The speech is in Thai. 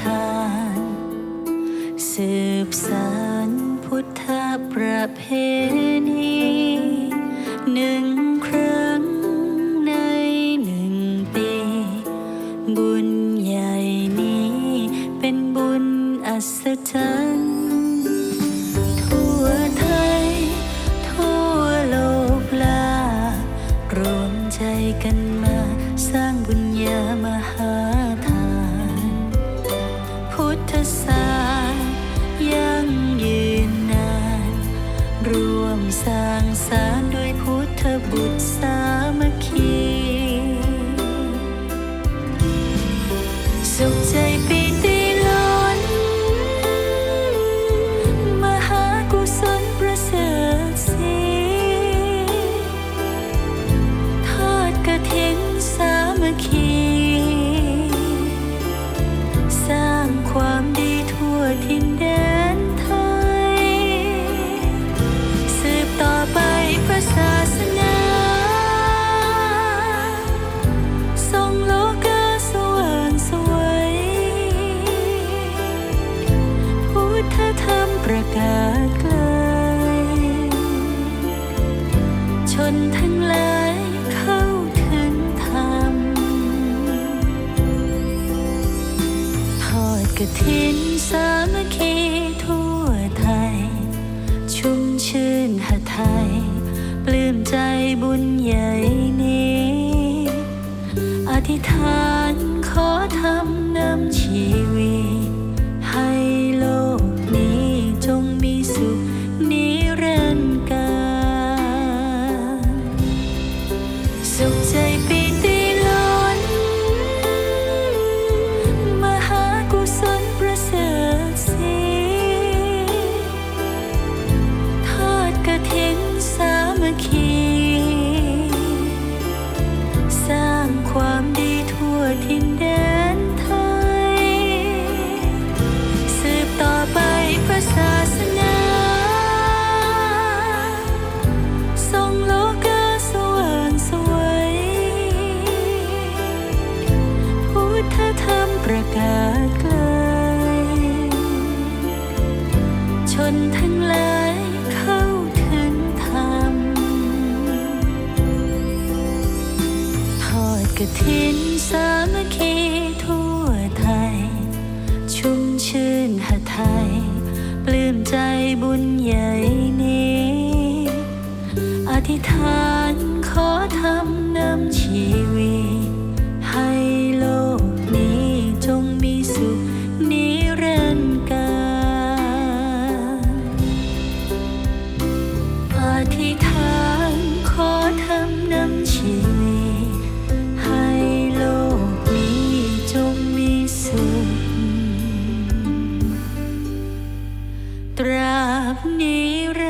ทาน สืบสานพุทธประเพณีหนึ่งครั้งในหนึ่งปี บุญใหญ่นี้เป็นบุญอัศจรรย์ มัคคี สร้างความดีทั่วทินแดนไทย สืบต่อไปพระศาสนา ทรงโลกาสว่างสวยพุทธธรรมประกาศไกล กระถินสามัคคีทั่วไทย ชุ่มชื่นหไทย ปลื้มใจบุญใหญ่นี้ อธิษฐานขอทำนำชีวิต ชนทั้งหลายเข้าถึงธรรมทอดกระถินสามัคคีทั่วไทย ชุ่มชื่นหไทย ปลื้มใจบุญใหญ่นี้ อธิษฐานขอทำนำชี ตราบนิรั